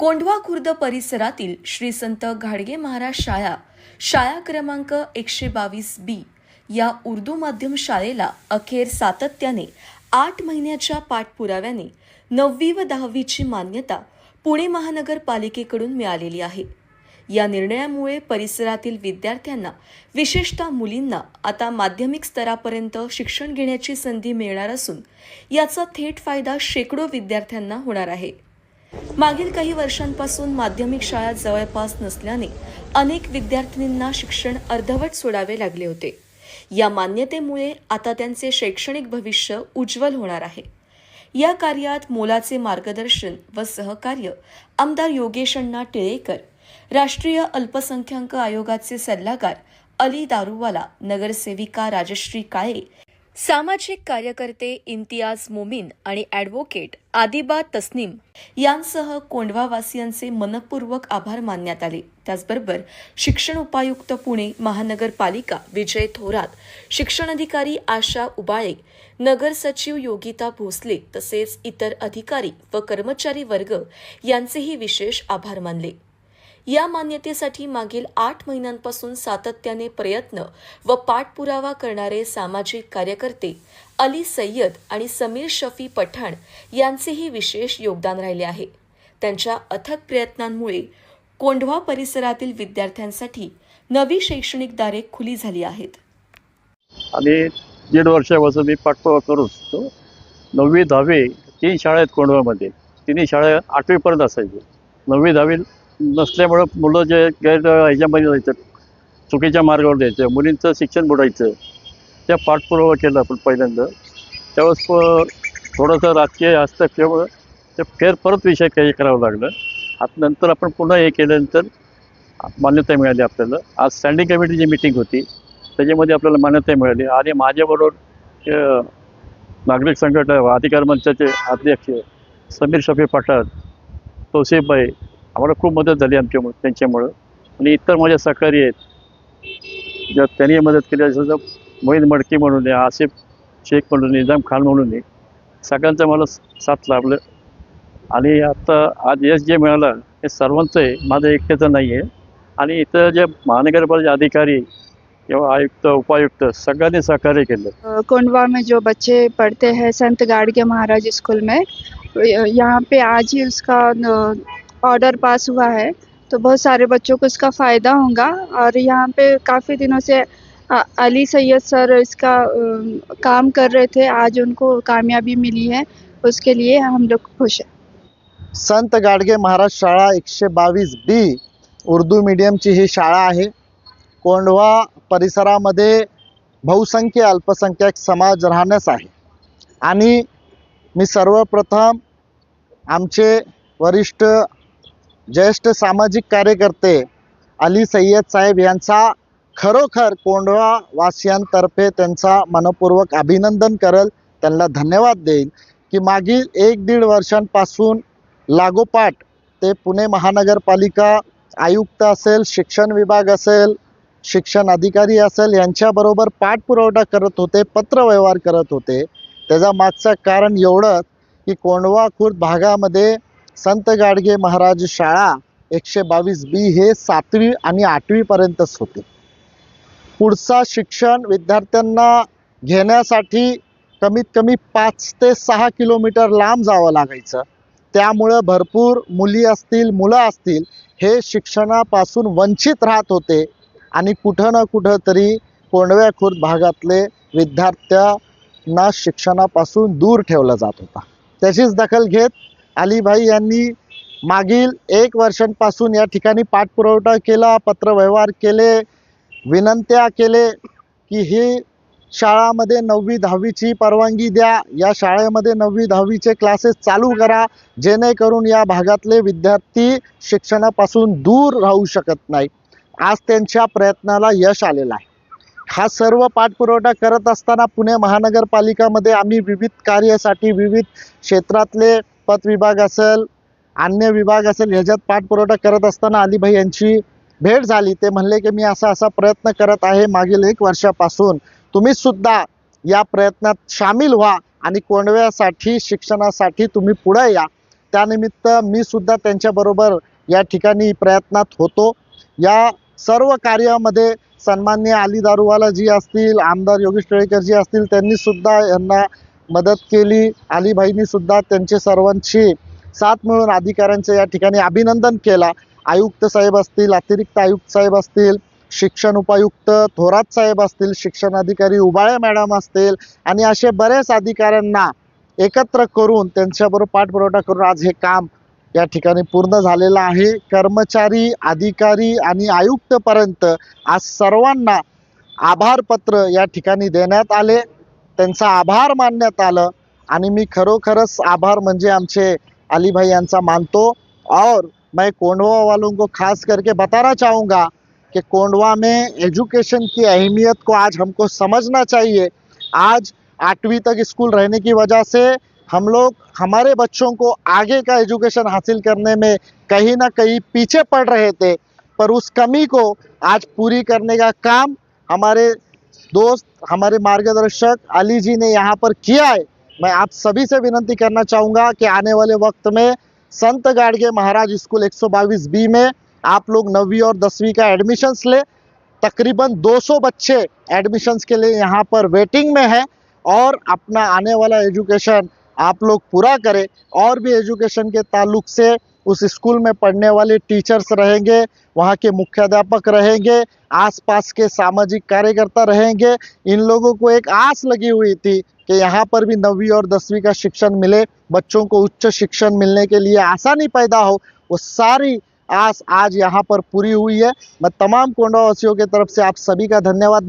कोंढवा खुर्द परिसरातील श्री संत घाडगे महाराज शाळा शाळा क्रमांक एकशे बावीस बी या उर्दू माध्यम शाळेला अखेर सातत्याने आठ महिन्याच्या पाठपुराव्याने नववी व दहावीची मान्यता पुणे महानगरपालिकेकडून मिळालेली आहे. या निर्णयामुळे परिसरातील विद्यार्थ्यांना विशेषतः मुलींना आता माध्यमिक स्तरापर्यंत शिक्षण घेण्याची संधी मिळणार असून याचा थेट फायदा शेकडो विद्यार्थ्यांना होणार आहे. मागील काही वर्षांपासून माध्यमिक शाळा जवळपास नसल्याने अनेक विद्यार्थिनींना शिक्षण अर्धवट सोडावे लागले होते. या मान्यतेमुळे आता त्यांचे शैक्षणिक भविष्य उज्ज्वल होणार आहे. या कार्यात मोलाचे मार्गदर्शन व सहकार्य आमदार योगेश अण्णा टिळेकर राष्ट्रीय अल्पसंख्याक आयोगाचे सल्लागार अली दारुवाला नगरसेविका राजश्री काळे सामाजिक कार्यकर्ते इम्तियाज मोमीन आणि ॲडव्होकेट आदिबा तस्नीम यांसह कोंढवावासियांचे मनपूर्वक आभार मानण्यात आले. त्याचबरोबर शिक्षण उपायुक्त पुणे महानगरपालिका विजय थोरात शिक्षण अधिकारी आशा उबाळे नगर सचिव योगिता भोसले तसेच इतर अधिकारी व कर्मचारी वर्ग यांचेही विशेष आभार मानले. या मान्यतेसाठी मागील आठ महिन्यांपासून सातत्याने प्रयत्न व पाठपुरावा करणारे सामाजिक कार्यकर्ते अली सय्यद आणि समीर शफी पठाण यांचेही विशेष योगदान राहिले आहे. त्यांच्या अथक प्रयत्नांमुळे कोंढवा परिसरातील विद्यार्थ्यांसाठी नवी शैक्षणिक दारे खुली झाली आहेत. आणि दीड वर्षापासून मी पाठपुरावा करू शकतो नववी दहावी तीन शाळा आहेत कोंढवामध्ये तिन्ही शाळा आठवीपर्यंत असायची. नववी दहावी नसल्यामुळं मुलं जे गैर ह्याच्यामध्ये जायचं चुकीच्या मार्गावर जायचं मुलींचं शिक्षण बुडायचं त्या पाठपुरावा केला आपण पहिल्यांदा. त्यावेळेस थोडंसं राजकीय हस्तक्षेप ते फेर परत विषय काही करावं लागलं. आता नंतर आपण पुन्हा हे केल्यानंतर मान्यता मिळाली आपल्याला. आज स्टँडिंग कमिटीची मिटिंग होती त्याच्यामध्ये आपल्याला मान्यता मिळाली. आणि माझ्याबरोबर नागरिक संघटना अधिकार मंचाचे अध्यक्ष समीर शफी पठाण तौसिफबाई आम्हाला खूप मदत झाली आमच्यामुळे त्यांच्यामुळं. आणि इतर माझ्या सहकारी आहेत. ज्या त्यांनी मदत केली जसं मोहित मडकी म्हणून आहे आसिफ शेख म्हणून निजाम खान म्हणून आहे. मला साथ लाभलं. आणि आता आज यश जे मिळालं हे सर्वांचं आहे. माझं एकट्याचं नाही आहे. आणि इथं जे महानगरपालिका अधिकारी किंवा आयुक्त उपायुक्त सगळ्यांनी सहकार्य केलं. कोंडवा में जो बच्चे पढ़ते हैं संत गाड़गे महाराज स्कूल में यहाँ पे आज ही उसका ऑर्डर पास हुआ है तो बहुत सारे बच्चों को इसका फ़ायदा होगा। और यहाँ पे काफ़ी दिनों से अली सैयद सर इसका काम कर रहे थे। आज उनको कामयाबी मिली है। उसके लिए हम लोग खुश हैं। संत गाडगे महाराज शाळा एकशे बावीस बी उर्दू मीडियमची ही शाळा आहे. कोंढवा परिसरामध्ये बहुसंख्य अल्पसंख्याक समाज राहण्यास आहे. आणि मी सर्वप्रथम आमचे वरिष्ठ ज्येष्ठ सामाजिक कार्यकर्ते अली सय्यद साहेब यांचा खरोखर कोंढवा वासियांतर्फे त्यांचा मनपूर्वक अभिनंदन करल त्यांना धन्यवाद देईन. की मागील एक दीड वर्षांपासून लागोपाठ ते पुणे महानगरपालिका आयुक्त असेल शिक्षण विभाग असेल शिक्षण अधिकारी असेल यांच्याबरोबर पाठपुरवठा करत होते पत्रव्यवहार करत होते. त्याच्या मागचं कारण एवढंच की कोंढवा खुर्द भागामध्ये संत गाडगे महाराज शाळा एकशे बावीस बी हे सातवी आणि आठवीपर्यंतच होते. पुढचा शिक्षण विद्यार्थ्यांना घेण्यासाठी कमीत कमी पाच ते सहा किलोमीटर लांब जावं लागायचं. त्यामुळं भरपूर मुली असतील मुलं असतील हे शिक्षणापासून वंचित राहत होते आणि कुठं ना कुठं तरी कोंडव्या खुर्द भागातले विद्यार्थ्यांना शिक्षणापासून दूर ठेवला जात होता. त्याचीच दखल घेत अलीभाई यांनी मागील एक वर्षांपासून या ठिकाणी पाठपुरवठा केला पत्रव्यवहार केले विनंत्या केले की ही शाळामध्ये नववी दहावीची परवानगी द्या. या शाळेमध्ये नववी दहावीचे क्लासेस चालू करा. जेणेकरून या भागातले विद्यार्थी शिक्षणापासून दूर राहू शकत नाही आज त्यांच्या प्रयत्नाला यश आलेलं आहे. हा सर्व पाठपुरवठा करत असताना पुणे महानगरपालिकामध्ये आम्ही विविध कार्यासाठी विविध क्षेत्रातले पतविभाग असेल अन्य विभाग असेल ह्याच्यात पाठपुरवठा करत असताना अलीभाई यांची भेट झाली. ते म्हणले की मी असा असा प्रयत्न करत आहे मागील एक वर्षापासून. तुम्ही सुद्धा या प्रयत्नात सामील व्हा आणि कोंडव्यासाठी शिक्षणासाठी तुम्ही पुढे या. त्यानिमित्त मी सुद्धा त्यांच्याबरोबर या ठिकाणी प्रयत्नात होतो. या सर्व कार्यामध्ये सन्मान्य अली दारुवाला जी असतील आमदार योगेश टिळेकर जी असतील त्यांनी सुद्धा यांना मदत केली. अलीभाईंनी सुद्धा त्यांचे सर्वांची साथ मिळून अधिकाऱ्यांचे या ठिकाणी अभिनंदन केला. आयुक्त साहेब असतील अतिरिक्त आयुक्त साहेब असतील शिक्षण उपायुक्त थोरात साहेब असतील शिक्षण अधिकारी उबाळे मॅडम असतील आणि असे बरेच अधिकाऱ्यांना एकत्र करून त्यांच्याबरोबर पाठपुरवठा करून आज हे काम या ठिकाणी पूर्ण झालेलं आहे. कर्मचारी अधिकारी आणि आयुक्तपर्यंत आज सर्वांना आभारपत्र या ठिकाणी देण्यात आले. त्यांचा आभार मानण्यात आलं. आणि मी खरोखरच आभार म्हणजे आमचे अली भाई यांचा मानतो. और मैं कोंडवा वालों को खास करके बताना चाहूँगा कि कोंडवा में एजुकेशन की अहमियत को आज हमको समझना चाहिए। आज आठवीं तक स्कूल रहने की वजह से हम लोग हमारे बच्चों को आगे का एजुकेशन हासिल करने में कहीं ना कहीं पीछे पड़ रहे थे। पर उस कमी को आज पूरी करने का काम हमारे दोस्त, हमारे मार्गदर्शक अली जी ने यहाँ पर किया है। मैं आप सभी से विनती करना चाहूँगा कि आने वाले वक्त में संत गाड़गे महाराज स्कूल 122 बी में आप लोग नवीं और दसवीं का एडमिशन्स ले। तकरीबन 200 बच्चे एडमिशन्स के लिए यहाँ पर वेटिंग में है और अपना आने वाला एजुकेशन आप लोग पूरा करें। और भी एजुकेशन के ताल्लुक से उस स्कूल में पढ़ने वाले टीचर्स रहेंगे, वहाँ के मुख्याध्यापक रहेंगे, आसपास के सामाजिक कार्यकर्ता रहेंगे। इन लोगों को एक आस लगी हुई थी कि यहाँ पर भी नवीं और दसवीं का शिक्षण मिले। बच्चों को उच्च शिक्षण मिलने के लिए आसानी पैदा हो, वो सारी आस आज यहाँ पर पूरी हुई है। मैं तमाम कोंडा वासियों की तरफ़ से आप सभी का धन्यवाद।